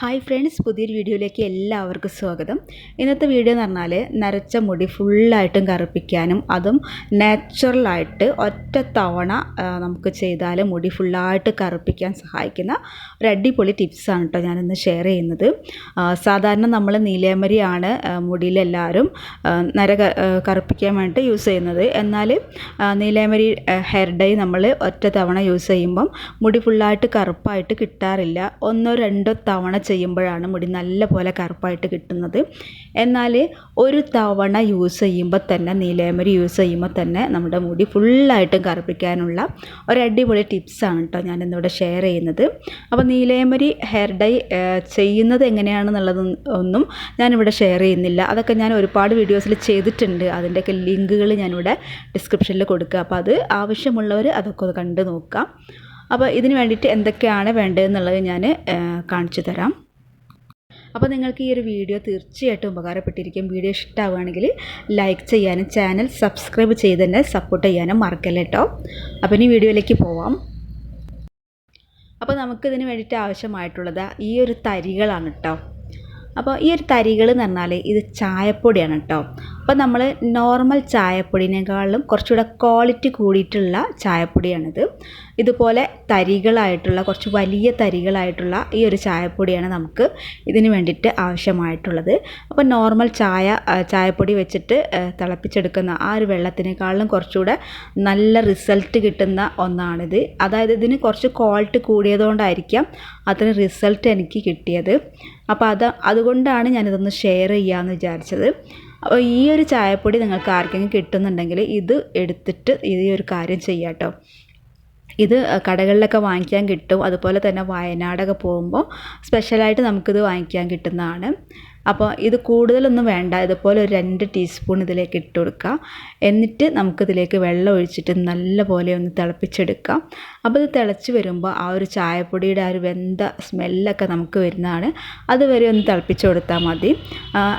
Hi friends പുതിയൊരു വീഡിയോയിലേക്ക് എല്ലാവർക്കും സ്വാഗതം. ഇന്നത്തെ വീഡിയോ എന്ന് പറഞ്ഞാൽ നരച്ച മുടി ഫുള്ളായിട്ടും കറുപ്പിക്കാനും അതും നാച്ചുറലായിട്ട് ഒറ്റ തവണ നമുക്ക് ചെയ്താൽ മുടി ഫുള്ളായിട്ട് കറുപ്പിക്കാൻ സഹായിക്കുന്ന ഒരു അടിപൊളി ടിപ്സാണ് കേട്ടോ ഞാനിന്ന് ഷെയർ ചെയ്യുന്നത്. സാധാരണ നമ്മൾ നീലേമരിയാണ് മുടിയിലെല്ലാവരും നര കറുപ്പിക്കാൻ വേണ്ടിയിട്ട് യൂസ് ചെയ്യുന്നത്. എന്നാൽ നീലേമരി ഹെയർ ഡൈ നമ്മൾ ഒറ്റ തവണ യൂസ് ചെയ്യുമ്പം മുടി ഫുള്ളായിട്ട് കറുപ്പായിട്ട് കിട്ടാറില്ല. ഒന്നോ രണ്ടോ തവണ ചെയ്യുമ്പോഴാണ് മുടി നല്ല പോലെ കറുപ്പായിട്ട് കിട്ടുന്നത്. എന്നാൽ ഒരു തവണ യൂസ് ചെയ്യുമ്പോൾ തന്നെ നീലേമരി യൂസ് ചെയ്യുമ്പോൾ തന്നെ നമ്മുടെ മുടി ഫുള്ളായിട്ടും കറുപ്പിക്കാനുള്ള ഒരു അടിപൊളി ടിപ്സാണ് കേട്ടോ ഞാനിന്നിവിടെ ഷെയർ ചെയ്യുന്നത്. അപ്പോൾ നീലേമരി ഹെയർ ഡൈ ചെയ്യുന്നത് എങ്ങനെയാണെന്നുള്ളത് ഒന്നും ഞാനിവിടെ ഷെയർ ചെയ്യുന്നില്ല. അതൊക്കെ ഞാൻ ഒരുപാട് വീഡിയോസിൽ ചെയ്തിട്ടുണ്ട്. അതിന്റെയൊക്കെ ലിങ്കുകൾ ഞാനിവിടെ ഡിസ്ക്രിപ്ഷനിൽ കൊടുക്കുക. അപ്പോൾ അത് ആവശ്യമുള്ളവർ അതൊക്കെ കണ്ടു നോക്കാം. അപ്പോൾ ഇതിന് വേണ്ടിയിട്ട് എന്തൊക്കെയാണ് വേണ്ടതെന്നുള്ളത് ഞാൻ കാണിച്ചു തരാം. അപ്പോൾ നിങ്ങൾക്ക് ഈ ഒരു വീഡിയോ തീർച്ചയായിട്ടും ഉപകാരപ്പെട്ടിരിക്കും. വീഡിയോ ഇഷ്ടമാവുകയാണെങ്കിൽ ലൈക്ക് ചെയ്യാനും ചാനൽ സബ്സ്ക്രൈബ് ചെയ്ത് തന്നെ സപ്പോർട്ട് ചെയ്യാനും മറക്കല്ല കേട്ടോ. അപ്പോൾ ഇനി വീഡിയോയിലേക്ക് പോവാം. അപ്പോൾ നമുക്കിതിന് വേണ്ടിയിട്ട് ആവശ്യമായിട്ടുള്ളത് ഈ ഒരു തരികളാണ് കേട്ടോ. അപ്പോൾ ഈ ഒരു തരികൾ എന്ന് പറഞ്ഞാൽ ഇത് ചായപ്പൊടിയാണ് കേട്ടോ. അപ്പോൾ നമ്മൾ നോർമൽ ചായപ്പൊടിനേക്കാളും കുറച്ചുകൂടെ ക്വാളിറ്റി കൂടിയിട്ടുള്ള ചായപ്പൊടിയാണിത്. ഇതുപോലെ തരികളായിട്ടുള്ള കുറച്ച് വലിയ തരികളായിട്ടുള്ള ഈ ഒരു ചായപ്പൊടിയാണ് നമുക്ക് ഇതിന് വേണ്ടിയിട്ട് ആവശ്യമായിട്ടുള്ളത്. അപ്പോൾ നോർമൽ ചായ ചായപ്പൊടി വെച്ചിട്ട് തിളപ്പിച്ചെടുക്കുന്ന ആ ഒരു വെള്ളത്തിനേക്കാളും കുറച്ചുകൂടെ നല്ല റിസൾട്ട് കിട്ടുന്ന ഒന്നാണിത്. അതായത് ഇതിന് കുറച്ച് ക്വാളിറ്റി കൂടിയതുകൊണ്ടായിരിക്കാം അതിന് റിസൾട്ട് എനിക്ക് കിട്ടിയത്. അപ്പോൾ അത് അതുകൊണ്ടാണ് ഞാനിതൊന്ന് ഷെയർ ചെയ്യാമെന്ന് വിചാരിച്ചത്. അപ്പോൾ ഈ ഒരു ചായപ്പൊടി നിങ്ങൾക്ക് ആർക്കെങ്കിലും കിട്ടുന്നുണ്ടെങ്കിൽ ഇത് എടുത്തിട്ട് ഈ ഒരു കാര്യം ചെയ്യാം കേട്ടോ. ഇത് കടകളിലൊക്കെ വാങ്ങിക്കാൻ കിട്ടും. അതുപോലെ തന്നെ വയനാടൊക്കെ പോകുമ്പോൾ സ്പെഷ്യലായിട്ട് നമുക്കിത് വാങ്ങിക്കാൻ കിട്ടുന്നതാണ്. അപ്പോൾ ഇത് കൂടുതലൊന്നും വേണ്ട. ഇതുപോലെ ഒരു രണ്ട് ടീസ്പൂൺ ഇതിലേക്ക് ഇട്ട് കൊടുക്കുക. എന്നിട്ട് നമുക്കിതിലേക്ക് വെള്ളം ഒഴിച്ചിട്ട് നല്ലപോലെ ഒന്ന് തിളപ്പിച്ചെടുക്കാം. അപ്പോൾ ഇത് തിളച്ച് വരുമ്പോൾ ആ ഒരു ചായപ്പൊടിയുടെ ആ ഒരു വെന്ത സ്മെല്ലൊക്കെ നമുക്ക് വരുന്നതാണ്. അതുവരെ ഒന്ന് തിളപ്പിച്ച് കൊടുത്താൽ മതി.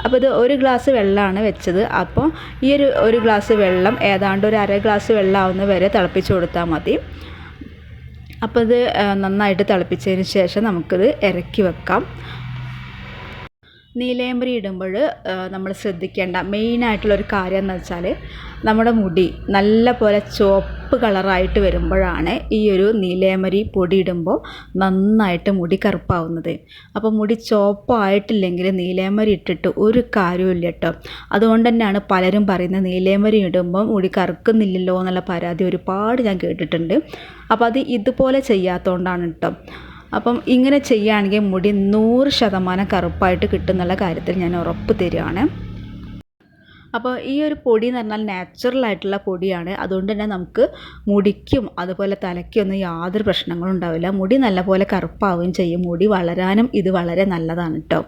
അപ്പോൾ ഇത് ഒരു ഗ്ലാസ് വെള്ളമാണ് വെച്ചത്. അപ്പോൾ ഈ ഒരു ഒരു ഗ്ലാസ് വെള്ളം ഏതാണ്ട് ഒരു അര ഗ്ലാസ് വെള്ളം ആവുന്ന വരെ തിളപ്പിച്ച് കൊടുത്താൽ മതി. അപ്പോൾ ഇത് നന്നായിട്ട് തിളപ്പിച്ചതിന് ശേഷം നമുക്കിത് ഇറക്കി വെക്കാം. നീലയമ്പരി ഇടുമ്പോൾ നമ്മൾ ശ്രദ്ധിക്കേണ്ട മെയിനായിട്ടുള്ളൊരു കാര്യം എന്ന് വെച്ചാൽ നമ്മുടെ മുടി നല്ല പോലെ ചുവപ്പ് കളറായിട്ട് വരുമ്പോഴാണ് ഈ ഒരു നീലേമരി പൊടി ഇടുമ്പോൾ നന്നായിട്ട് മുടി കറുപ്പാവുന്നത്. അപ്പോൾ മുടി ചുവപ്പായിട്ടില്ലെങ്കിൽ നീലേമരി ഇട്ടിട്ട് ഒരു കാര്യമില്ല കേട്ടോ. അതുകൊണ്ട് തന്നെയാണ് പലരും പറയുന്നത് നീലേമരി ഇടുമ്പോൾ മുടി കറുക്കുന്നില്ലല്ലോ എന്നുള്ള പരാതി ഒരുപാട് ഞാൻ കേട്ടിട്ടുണ്ട്. അപ്പോൾ അത് ഇതുപോലെ ചെയ്യാത്തതുകൊണ്ടാണ് കേട്ടോ. അപ്പം ഇങ്ങനെ ചെയ്യുകയാണെങ്കിൽ മുടി നൂറ് ശതമാനം കറുപ്പായിട്ട് കിട്ടുന്നുള്ള കാര്യത്തിൽ ഞാൻ ഉറപ്പ് തരികയാണ്. അപ്പോൾ ഈ ഒരു പൊടി എന്ന് പറഞ്ഞാൽ നാച്ചുറൽ ആയിട്ടുള്ള പൊടിയാണ്. അതുകൊണ്ട് തന്നെ നമുക്ക് മുടിക്കും അതുപോലെ തലയ്ക്കൊന്നും യാതൊരു പ്രശ്നങ്ങളും ഉണ്ടാവില്ല. മുടി നല്ലപോലെ കറുപ്പാവുകയും ചെയ്യും. മുടി വളരാനും ഇത് വളരെ നല്ലതാണ് കേട്ടോ.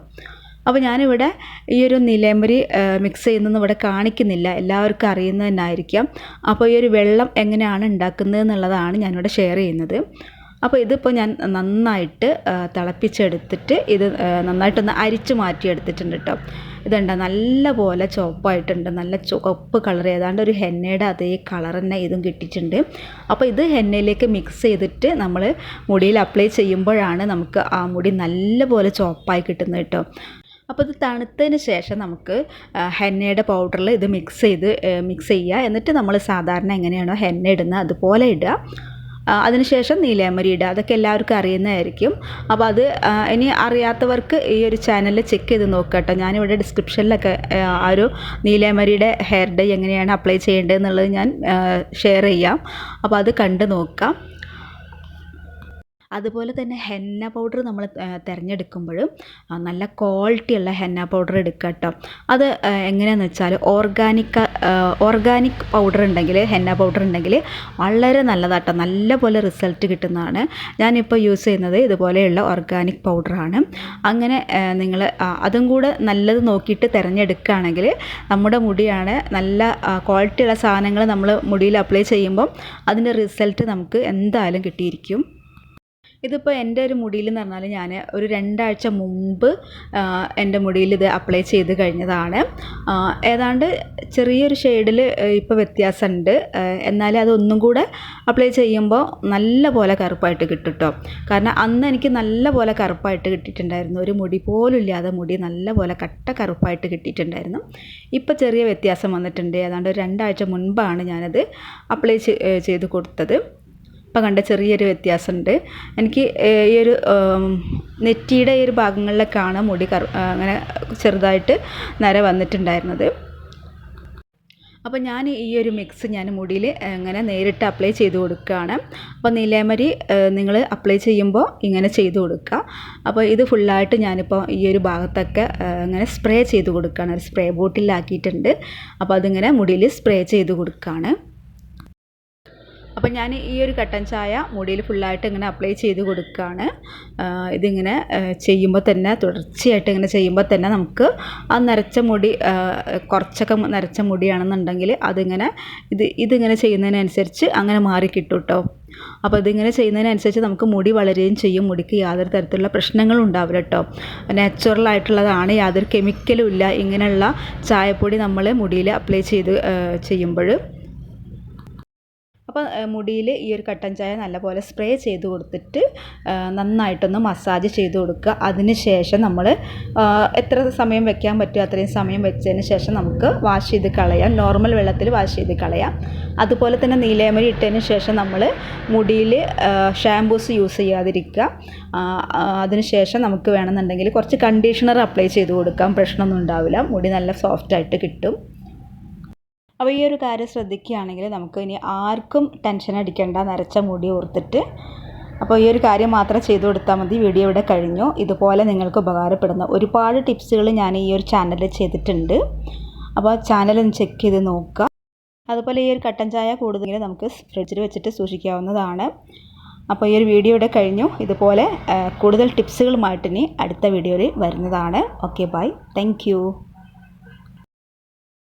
അപ്പോൾ ഞാനിവിടെ ഈ ഒരു നിലമ്പരി മിക്സ് ചെയ്യുന്നതെന്ന് ഇവിടെ കാണിക്കുന്നില്ല. എല്ലാവർക്കും അറിയുന്നത് അപ്പോൾ ഈ ഒരു വെള്ളം എങ്ങനെയാണ് ഉണ്ടാക്കുന്നത് എന്നുള്ളതാണ് ഞാനിവിടെ ഷെയർ ചെയ്യുന്നത്. അപ്പോൾ ഇതിപ്പോൾ ഞാൻ നന്നായിട്ട് തിളപ്പിച്ചെടുത്തിട്ട് ഇത് നന്നായിട്ടൊന്ന് അരിച്ച് മാറ്റിയെടുത്തിട്ടുണ്ട് കേട്ടോ ഇതുണ്ട്? നല്ല പോലെ ചുവപ്പായിട്ടുണ്ട്. നല്ല ചുവപ്പ് കളർ. ഏതാണ്ട് ഒരു ഹെന്നയുടെ അതേ കളർ തന്നെ ഇതും കിട്ടിയിട്ടുണ്ട്. അപ്പോൾ ഇത് ഹെന്നയിലേക്ക് മിക്സ് ചെയ്തിട്ട് നമ്മൾ മുടിയിൽ അപ്ലൈ ചെയ്യുമ്പോഴാണ് നമുക്ക് ആ മുടി നല്ല പോലെ ചുവപ്പായി കിട്ടുന്നത് കേട്ടോ അപ്പോൾ ഇത് തണുത്തതിന് ശേഷം നമുക്ക് ഹെന്നയുടെ പൗഡറിൽ ഇത് മിക്സ് ചെയ്ത് മിക്സ് ചെയ്യുക. എന്നിട്ട് നമ്മൾ സാധാരണ എങ്ങനെയാണോ ഹെന്ന ഇടുന്നത് അതുപോലെ ഇടുക. അതിനുശേഷം നീലയമരി ഇടുക. അതൊക്കെ എല്ലാവർക്കും അറിയുന്നതായിരിക്കും. അപ്പോൾ അത് ഇനി അറിയാത്തവർക്ക് ഈ ഒരു ചാനലിൽ ചെക്ക് ചെയ്ത് നോക്കട്ടോ കേട്ടോ. ഞാനിവിടെ ഡിസ്ക്രിപ്ഷനിലൊക്കെ ആ ഒരു നീലയമരിയുടെ ഹെയർ ഡൈ എങ്ങനെയാണ് അപ്ലൈ ചെയ്യേണ്ടതെന്നുള്ളത് ഞാൻ ഷെയർ ചെയ്യാം. അപ്പോൾ അത് കണ്ട് നോക്കാം. അതുപോലെ തന്നെ ഹെന്ന പൗഡർ നമ്മൾ തിരഞ്ഞെടുക്കുമ്പോഴും നല്ല ക്വാളിറ്റിയുള്ള ഹെന്ന പൗഡർ എടുക്കുക കേട്ടോ. അത് എങ്ങനെയാണെന്ന് വെച്ചാൽ ഓർഗാനിക് ഓർഗാനിക് പൗഡർ ഉണ്ടെങ്കിൽ ഹെന്ന പൗഡർ ഉണ്ടെങ്കിൽ വളരെ നല്ലതാട്ടോ നല്ല പോലെ റിസൾട്ട് കിട്ടുന്നതാണ്. ഞാനിപ്പോൾ യൂസ് ചെയ്യുന്നത് ഇതുപോലെയുള്ള ഓർഗാനിക് പൗഡറാണ് അങ്ങനെ നിങ്ങൾ അതും കൂടെ നല്ലത് നോക്കിയിട്ട് തിരഞ്ഞെടുക്കുകയാണെങ്കിൽ നമ്മുടെ മുടിയാണ് നല്ല ക്വാളിറ്റിയുള്ള സാധനങ്ങൾ നമ്മൾ മുടിയിൽ അപ്ലൈ ചെയ്യുമ്പം അതിന്റെ റിസൾട്ട് നമുക്ക് എന്തായാലും കിട്ടിയിരിക്കും. ഇതിപ്പോൾ എന്റെ ഒരു മുടിയിൽ എന്ന് പറഞ്ഞാൽ ഞാൻ ഒരു രണ്ടാഴ്ച മുമ്പ് എന്റെ മുടിയിൽ ഇത് അപ്ലൈ ചെയ്ത് കഴിഞ്ഞതാണ്. ഏതാണ്ട് ചെറിയൊരു ഷെയ്ഡിൽ ഇപ്പോൾ വ്യത്യാസമുണ്ട് എന്നാലും അതൊന്നും കൂടെ അപ്ലൈ ചെയ്യുമ്പോൾ നല്ല പോലെ കറുപ്പായിട്ട് കേട്ടോ കാരണം അന്ന് എനിക്ക് നല്ല പോലെ കറുപ്പായിട്ട് കിട്ടിയിട്ടുണ്ടായിരുന്നു. ഒരു മുടി പോലും ഇല്ലാതെ മുടി നല്ല പോലെ കട്ട കറുപ്പായിട്ട് കിട്ടിയിട്ടുണ്ടായിരുന്നു. ഇപ്പോൾ ചെറിയ വ്യത്യാസം വന്നിട്ടുണ്ട്. ഏതാണ്ട് ഒരു രണ്ടാഴ്ച മുൻപാണ് ഞാനത് അപ്ലൈ ചെയ്ത് കൊടുത്തത്. ഇപ്പം കണ്ട ചെറിയൊരു വ്യത്യാസമുണ്ട് എനിക്ക് ഈ ഒരു നെറ്റിയുടെ ഈ ഒരു ഭാഗങ്ങളിലൊക്കെയാണ് മുടി കറു അങ്ങനെ ചെറുതായിട്ട് നര വന്നിട്ടുണ്ടായിരുന്നത്. അപ്പോൾ ഞാൻ ഈ ഒരു മിക്സ് ഞാൻ മുടിയിൽ അങ്ങനെ നേരിട്ട് അപ്ലൈ ചെയ്ത് കൊടുക്കുകയാണ്. അപ്പോൾ നീലേമരി നിങ്ങൾ അപ്ലൈ ചെയ്യുമ്പോൾ ഇങ്ങനെ ചെയ്ത് കൊടുക്കുക. അപ്പോൾ ഇത് ഫുള്ളായിട്ട് ഞാനിപ്പോൾ ഈ ഒരു ഭാഗത്തൊക്കെ ഇങ്ങനെ സ്പ്രേ ചെയ്ത് കൊടുക്കുകയാണ്. ഒരു സ്പ്രേ ബോട്ടിലാക്കിയിട്ടുണ്ട്. അപ്പോൾ അതിങ്ങനെ മുടിയിൽ സ്പ്രേ ചെയ്ത് കൊടുക്കുകയാണ്. അപ്പോൾ ഞാൻ ഈ ഒരു കട്ടൻ ചായ മുടിയിൽ ഫുള്ളായിട്ട് ഇങ്ങനെ അപ്ലൈ ചെയ്ത് കൊടുക്കുകയാണ്. ഇതിങ്ങനെ ചെയ്യുമ്പോൾ തന്നെ തുടർച്ചയായിട്ട് ഇങ്ങനെ ചെയ്യുമ്പോൾ തന്നെ നമുക്ക് ആ നരച്ച മുടി കുറച്ചൊക്കെ നരച്ച മുടിയാണെന്നുണ്ടെങ്കിൽ അതിങ്ങനെ ഇത് ഇതിങ്ങനെ ചെയ്യുന്നതിനനുസരിച്ച് അങ്ങനെ മാറി കിട്ടും കേട്ടോ. അപ്പോൾ ഇതിങ്ങനെ ചെയ്യുന്നതിനനുസരിച്ച് നമുക്ക് മുടി വളരുകയും ചെയ്യും. മുടിക്ക് യാതൊരു തരത്തിലുള്ള പ്രശ്നങ്ങളും ഉണ്ടാവില്ല കേട്ടോ. നാച്ചുറൽ ആയിട്ടുള്ളതാണ് യാതൊരു കെമിക്കലും ഇല്ല. ഇങ്ങനെയുള്ള ചായപ്പൊടി നമ്മൾ മുടിയിൽ അപ്ലൈ ചെയ്ത് ചെയ്യുമ്പോൾ അപ്പോൾ മുടിയിൽ ഈ ഒരു കട്ടൻ ചായ നല്ലപോലെ സ്പ്രേ ചെയ്ത് കൊടുത്തിട്ട് നന്നായിട്ടൊന്ന് മസാജ് ചെയ്ത് കൊടുക്കുക. അതിന് ശേഷം നമ്മൾ എത്ര സമയം വെക്കാൻ പറ്റുമോ അത്രയും സമയം വെച്ചതിന് ശേഷം നമുക്ക് വാഷ് ചെയ്ത് കളയാം. നോർമൽ വെള്ളത്തിൽ വാഷ് ചെയ്ത് കളയാം. അതുപോലെ തന്നെ നീലയമരി ഇട്ടതിന് ശേഷം നമ്മൾ മുടിയിൽ ഷാംപൂസ് യൂസ് ചെയ്യാതിരിക്കുക. ആ, ആ, അതിന് ശേഷം നമുക്ക് വേണമെന്നുണ്ടെങ്കിൽ കുറച്ച് കണ്ടീഷണർ അപ്ലൈ ചെയ്ത് കൊടുക്കാം. പ്രശ്നമൊന്നും ഉണ്ടാവില്ല. മുടി നല്ല സോഫ്റ്റായിട്ട് കിട്ടും. അപ്പോൾ ഈ ഒരു കാര്യം ശ്രദ്ധിക്കുകയാണെങ്കിൽ നമുക്ക് ഇനി ആർക്കും ടെൻഷൻ അടിക്കേണ്ട നരച്ച മുടി ഓർത്തിട്ട്. അപ്പോൾ ഈ ഒരു കാര്യം മാത്രം ചെയ്തു കൊടുത്താൽ മതി. വീഡിയോ ഇവിടെ കഴിഞ്ഞു. ഇതുപോലെ നിങ്ങൾക്ക് ഉപകാരപ്പെടുന്ന ഒരുപാട് ടിപ്സുകൾ ഞാൻ ഈ ഒരു ചാനലിൽ ചെയ്തിട്ടുണ്ട്. അപ്പോൾ ചാനൽ ഒന്ന് ചെക്ക് ചെയ്ത് നോക്കുക. അതുപോലെ ഈ ഒരു കട്ടൻ ചായ കൂടുതൽ നമുക്ക് ഫ്രിഡ്ജിൽ വെച്ചിട്ട് സൂക്ഷിക്കാവുന്നതാണ്. അപ്പോൾ ഈ ഒരു വീഡിയോ ഇവിടെ കഴിഞ്ഞു. ഇതുപോലെ കൂടുതൽ ടിപ്സുകളുമായിട്ട് ഇനി അടുത്ത വീഡിയോയിൽ വരുന്നതാണ്. Okay bye. താങ്ക്